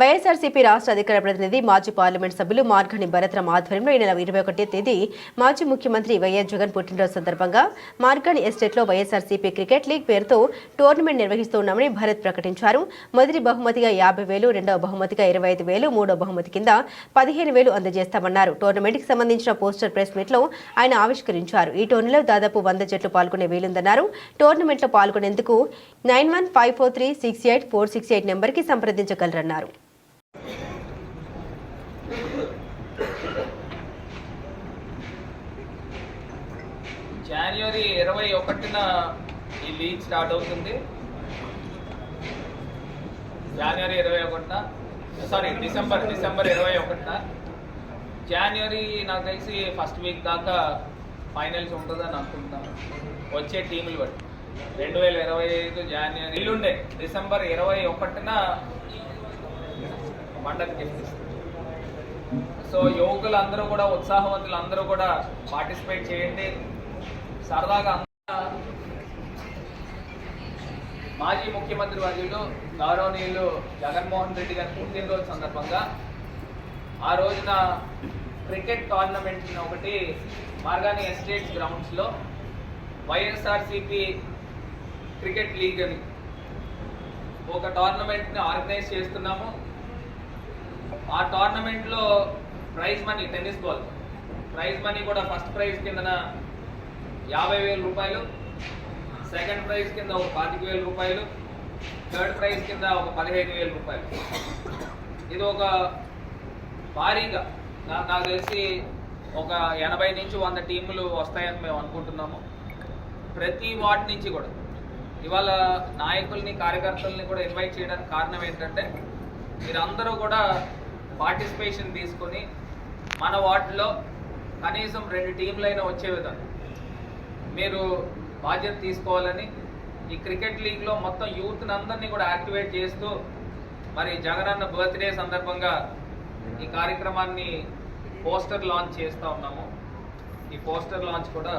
వైఎస్ఆర్సీపీ రాష్ట్ర అధికార ప్రతినిధి మాజీ పార్లమెంట్ సభ్యులు మార్గని భరత్రాం ఆధ్వర్యంలో ఈ నెల ఇరవై ఒకటో తేదీ మాజీ ముఖ్యమంత్రి వైఎస్ జగన్ పుట్టినరోజు సందర్భంగా మార్గని ఎస్టేట్లో వైఎస్ఆర్సీపీ క్రికెట్ లీగ్ పేరుతో టోర్నమెంట్ నిర్వహిస్తున్నామని భరత్ ప్రకటించారు. మొదటి బహుమతిగా యాభై వేలు రెండవ బహుమతిగా ఇరవై ఐదు వేలు మూడో బహుమతి కింద పదిహేను వేలు అందజేస్తామన్నారు. టోర్నమెంట్కి సంబంధించిన పోస్టర్ ప్రెస్ మీట్లో ఆయన ఆవిష్కరించారు. ఈ టోర్నీలో దాదాపు వంద జట్లు పాల్గొనే వీలుందన్నారు. టోర్నమెంట్లో పాల్గొనేందుకు nine one five four three six eight four six eight నెంబర్కి సంప్రదించగలరన్నారు. జనవరి ఇరవై ఒకటిన ఈ లీగ్ స్టార్ట్ అవుతుంది. జనవరి ఇరవై ఒకటిన సారీ డిసెంబర్ డిసెంబర్ ఇరవై ఒకటిన. జనవరి నాకు తెలిసి ఫస్ట్ వీక్ దాకా ఫైనల్స్ ఉంటుందని అనుకుంటున్నాను. వచ్చే టీములు బట్టి. రెండు వేల ఇరవై ఐదు జనవరి ఇల్లుండే డిసెంబర్ ఇరవై ఒకటిన మండలి చేపిస్తుంది సో యువకులు అందరూ కూడా ఉత్సాహవంతులు అందరూ కూడా పార్టిసిపేట్ చేయండి. సరదాగా మాజీ ముఖ్యమంత్రి వర్యులు గౌరవనీయులు జగన్మోహన్ రెడ్డి గారి పుట్టినరోజు సందర్భంగా ఆ రోజున క్రికెట్ టోర్నమెంట్ ఒకటి మార్గాని ఎస్టేట్స్ గ్రౌండ్స్లో వైఎస్ఆర్సిపి క్రికెట్ లీగ్ అని ఒక టోర్నమెంట్ని ఆర్గనైజ్ చేస్తున్నాము. ఆ టోర్నమెంట్లో prize money tennis ball prize money కూడా ఫస్ట్ ప్రైజ్ కిందన యాభై వేల రూపాయలు. సెకండ్ ప్రైజ్ కింద ఒక పాతిక వేల రూపాయలు. థర్డ్ ప్రైజ్ కింద ఒక పదిహేను వేల రూపాయలు. ఇది ఒక భారీగా. నాకు తెలిసి ఒక ఎనభై నుంచి వంద టీములు వస్తాయని మేము అనుకుంటున్నాము. ప్రతి వార్డ్ నుంచి కూడా. ఇవాళ నాయకుల్ని కార్యకర్తల్ని కూడా ఇన్వైట్ చేయడానికి కారణం ఏంటంటే మీరందరూ కూడా పార్టిసిపేషన్ తీసుకొని మన వార్డులో కనీసం రెండు టీంలైనా వచ్చే విధంగా మీరు బాధ్యత తీసుకోవాలని ఈ క్రికెట్ లీగ్లో మొత్తం యూత్ని అందరినీ కూడా యాక్టివేట్ చేస్తూ మరి జగనన్న బర్త్డే సందర్భంగా ఈ కార్యక్రమాన్ని పోస్టర్ లాంచ్ చేస్తూ ఉన్నాము. ఈ పోస్టర్ లాంచ్ కూడా